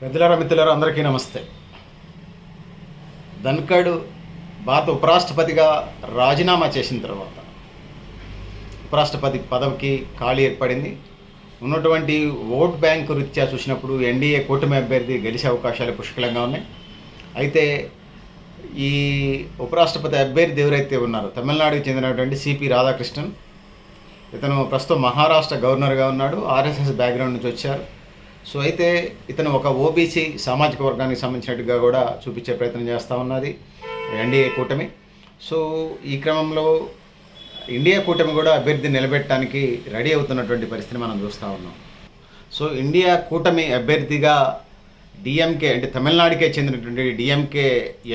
పెద్దలారా మిత్రులారా అందరికీ నమస్తే. ధన్కడ్ భారత ఉపరాష్ట్రపతిగా రాజీనామా చేసిన తర్వాత ఉపరాష్ట్రపతి పదవికి ఖాళీ ఏర్పడింది. ఉన్నటువంటి ఓట్ బ్యాంకు రీత్యా చూసినప్పుడు ఎన్డీఏ కూటమి అభ్యర్థి గెలిచే అవకాశాలు పుష్కలంగా ఉన్నాయి. అయితే ఈ ఉపరాష్ట్రపతి అభ్యర్థి ఎవరైతే ఉన్నారో తమిళనాడుకి చెందినటువంటి సిపి రాధాకృష్ణన్ ఇతను ప్రస్తుతం మహారాష్ట్ర గవర్నర్గా ఉన్నాడు. ఆర్ఎస్ఎస్ బ్యాక్గ్రౌండ్ నుంచి వచ్చారు. సో అయితే ఇతను ఒక ఓబీసీ సామాజిక వర్గానికి సంబంధించినట్టుగా కూడా చూపించే ప్రయత్నం చేస్తూ ఉన్నది. ఎన్డీఏ కూటమి. సో ఈ క్రమంలో ఇండియా కూటమి కూడా అభ్యర్థి నిలబెట్టడానికి రెడీ అవుతున్నటువంటి పరిస్థితిని మనం చూస్తూ ఉన్నాం. సో ఇండియా కూటమి అభ్యర్థిగా డిఎంకే అంటే తమిళనాడుకే చెందినటువంటి డిఎంకే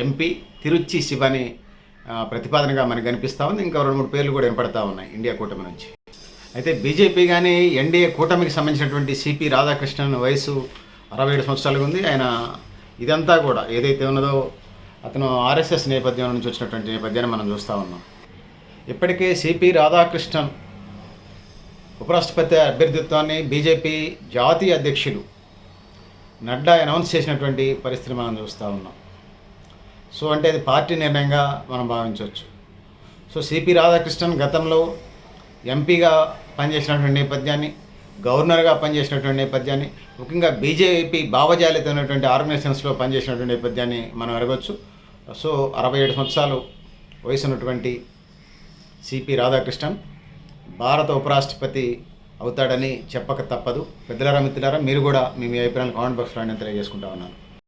ఎంపీ తిరుచి శివని ప్రతిపాదనగా మనకు కనిపిస్తూ ఉంది. ఇంకా రెండు మూడు పేర్లు కూడా వినపడతా ఉన్నాయి ఇండియా కూటమి నుంచి. అయితే బీజేపీ కానీ ఎన్డీఏ కూటమికి సంబంధించినటువంటి సిపి రాధాకృష్ణన్ వయసు అరవై ఏడు సంవత్సరాలుగా ఉంది. ఆయన ఇదంతా కూడా ఏదైతే ఉన్నదో అతను ఆర్ఎస్ఎస్ నేపథ్యం నుంచి వచ్చినటువంటి నేపథ్యాన్ని మనం చూస్తూ ఉన్నాం. ఇప్పటికే సిపి రాధాకృష్ణన్ ఉపరాష్ట్రపతి అభ్యర్థిత్వాన్ని బీజేపీ జాతీయ అధ్యక్షులు నడ్డా అనౌన్స్ చేసినటువంటి పరిస్థితిని మనం చూస్తూ ఉన్నాం. సో అంటే అది పార్టీ నిర్ణయంగా మనం భావించవచ్చు. సో సిపి రాధాకృష్ణన్ గతంలో ఎంపీగా పనిచేసినటువంటి నేపథ్యాన్ని గవర్నర్గా పనిచేసినటువంటి నేపథ్యాన్ని ముఖ్యంగా బీజేపీ భావజాలితమైనటువంటి ఆర్గనైజేషన్స్లో పనిచేసినటువంటి నేపథ్యాన్ని మనం అడగవచ్చు సో అరవై ఏడు సంవత్సరాలు వయసు ఉన్నటువంటి సిపి రాధాకృష్ణన్ భారత ఉపరాష్ట్రపతి అవుతాడని చెప్పక తప్పదు. పెద్దలారా మిత్రులారా మీరు కూడా మీ మీ అభిప్రాయాలు కామెంట్ బాక్స్లో నేను తెలియజేసుకుంటా ఉన్నాను.